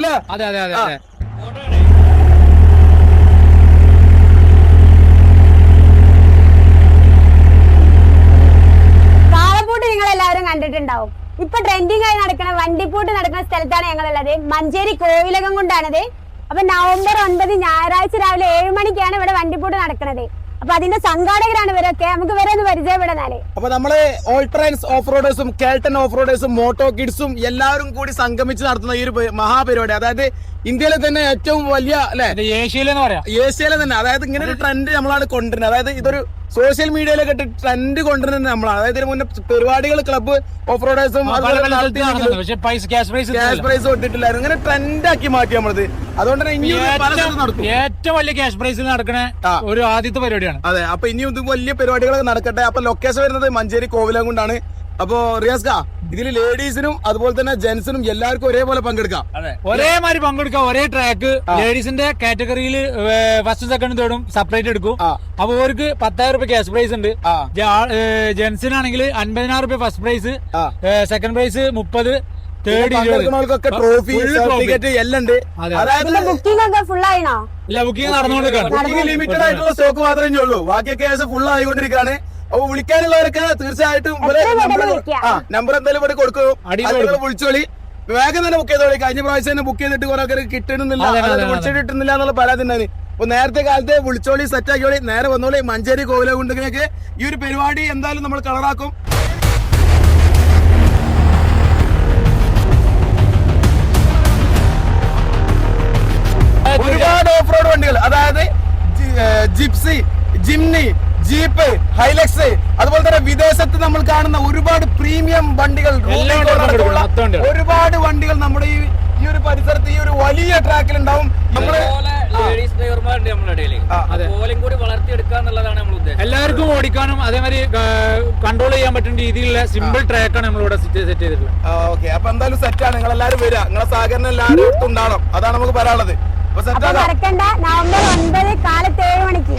അല്ലേ? അതെ അതെ അതെ അതെ. കാളപ്പൂട്ട് നിങ്ങൾ എല്ലാവരും കണ്ടിട്ടുണ്ടാവും. ഇപ്പൊ ട്രെൻഡിങ് ആയി നടക്കുന്ന വണ്ടിപ്പൂട്ട് നടക്കുന്ന സ്ഥലത്താണ് ഞങ്ങളുള്ളത്. മഞ്ചേരി കോവിലകം കൊണ്ടാണത്. അപ്പൊ നവംബർ ഒൻപത് ഞായറാഴ്ച രാവിലെ ഏഴ് മണിക്കാണ് ഇവിടെ വണ്ടിപ്പൂട്ട് നടക്കുന്നത് അപ്പൊ അതിന്റെ സംഘാടകരാണ് ഇവരൊക്കെ. നമുക്ക് ഇവരെ പരിചയപ്പെടുന്നാൽ അപ്പൊ നമ്മൾ ഓൾട്രൈൻസ് ഓഫ് റോഡേഴ്സും കേൾട്ടൺ ഓഫ് റോഡേഴ്സും മോട്ടോ കിഡ്സും എല്ലാവരും കൂടി സംഗമിച്ച് നടത്തുന്ന ഈ ഒരു മഹാപരിപാടി. അതായത് ഇന്ത്യയിലെ തന്നെ ഏറ്റവും വലിയ അല്ലെ? ഏഷ്യയിലെന്ന് പറയാം. ഏഷ്യയിലെ തന്നെ. അതായത് ഇങ്ങനെ ഒരു ട്രെൻഡ് നമ്മളാണ് കൊണ്ടുവരുന്നത്. അതായത് ഇതൊരു സോഷ്യൽ മീഡിയയിലൊക്കെ ഇട്ട് ട്രെൻഡ് കൊണ്ടുവരുന്നത് നമ്മളാണ്. അതായത് ഇതിന് മുന്നേ പരിപാടികൾ ക്ലബ്ബ് ഓഫ് റോഡേഴ്സും ക്യാഷ് പ്രൈസ് ഇങ്ങനെ ട്രെൻഡ് ആക്കി മാറ്റി നമ്മളത്. അതുകൊണ്ട് തന്നെ ഏറ്റവും വലിയ ക്യാഷ് പ്രൈസിൽ നടക്കണേ ഒരു ആദ്യത്തെ പരിപാടിയാണ്. അതെ. അപ്പൊ ഇനിയും ഇത് വലിയ പരിപാടികളൊക്കെ നടക്കട്ടെ. അപ്പൊ ലൊക്കേഷൻ വരുന്നത് മഞ്ചേരി കോവിലംകൊണ്ടാണ് അപ്പോ റിയാസ്ക ഇതിൽ ലേഡീസിനും അതുപോലെ തന്നെ ജെന്റ്സിനും എല്ലാവർക്കും ഒരേപോലെ പങ്കെടുക്കാം. ഒരേ മാതിരി പങ്കെടുക്കാം ഒരേ ട്രാക്ക് ലേഡീസിന്റെ കാറ്റഗറിയിൽ ഫസ്റ്റ് സെക്കൻഡ് തേർഡും സെപ്പറേറ്റ് എടുക്കും. അപ്പൊ അവർക്ക് പത്തായിരം രൂപ ക്യാഷ് പ്രൈസ് ഉണ്ട്. ജെന്റ്സിനാണെങ്കിൽ അൻപതിനായിരം രൂപ ഫസ്റ്റ് പ്രൈസ് സെക്കൻഡ് പ്രൈസ് മുപ്പത് ട്രോഫി സർട്ടിഫിക്കറ്റ് എല്ലാം ഉണ്ട്. അതെ. അതായത് ഇതിന്റെ ബുക്കിംഗ് ഒക്കെ ഫുൾ ആയിണോ? ഇല്ല ബുക്കിംഗ് നടന്നുകൊണ്ടിരിക്കുകയാണ്. ലിമിറ്റഡ് ആയിട്ടുള്ള സ്റ്റോക്ക് മാത്രമേ ഉള്ളൂ. ബാക്കിയൊക്കെ ഫുൾ ആയിക്കൊണ്ടിരിക്കുകയാണ്. അപ്പൊ വിളിക്കാനുള്ളവരൊക്കെ തീർച്ചയായിട്ടും നമ്പർ ആ നമ്പർ എന്തായാലും ഇവിടെ കൊടുക്കും. വിളിച്ചോളി. വേഗം തന്നെ ബുക്ക് ചെയ്തോളി. കഴിഞ്ഞ പ്രാവശ്യം തന്നെ ബുക്ക് ചെയ്തിട്ട് കുറെ ആൾക്കാർ കിട്ടണമെന്നില്ല. വിളിച്ചിട്ട് കിട്ടുന്നില്ല എന്നുള്ള പരാതി അപ്പൊ നേരത്തെ കാലത്തെ വിളിച്ചോളി സെറ്റ് ആക്കിയോളി നേരെ വന്നോളി. മഞ്ചേരി കോവില കൊണ്ടുകൾക്ക് ഈ ഒരു പരിപാടി എന്തായാലും നമ്മൾ കളറാക്കും. ഒരുപാട് ഓഫ് റോഡ് വണ്ടികൾ. അതായത് ജിപ്സി ജിംനി ജീപ്പ് ഹൈലക്സ് അതുപോലെ തന്നെ വിദേശത്ത് നമ്മൾ കാണുന്ന ഒരുപാട് പ്രീമിയം വണ്ടികൾ ഒരുപാട് വണ്ടികൾ നമ്മുടെ ഈ ഈ ഒരു പരിസരത്ത് ഈ ഒരു വലിയ ട്രാക്കിൽ ഉണ്ടാവും. നമ്മൾ ഇതുപോലെ ലേഡീസ് ഡ്രൈവർമാരുണ്ട് നമ്മുടെ ഇടയിൽ കൂടി വളർത്തിയെടുക്കുക എന്നുള്ളതാണ് നമ്മൾ ഉദ്ദേശം എല്ലാവർക്കും ഓടിക്കാനും അതേമാതിരി കൺട്രോൾ ചെയ്യാൻ പറ്റുന്ന രീതിയിലുള്ള സിമ്പിൾ ട്രാക്കാണ് നമ്മളിവിടെ സെറ്റ് ചെയ്തിട്ടുള്ളത്. ഓക്കെ അപ്പൊ എന്തായാലും സെറ്റാണ് നിങ്ങൾ എല്ലാവരും വരിക. നിങ്ങളെ സഹകരണം എല്ലാവരും ഉണ്ടാവണം. അതാണ് നമുക്ക് പറയാനുള്ളത്. നവംബർ ഒൻപത് കാലത്ത് ഏഴ് മണിക്ക്.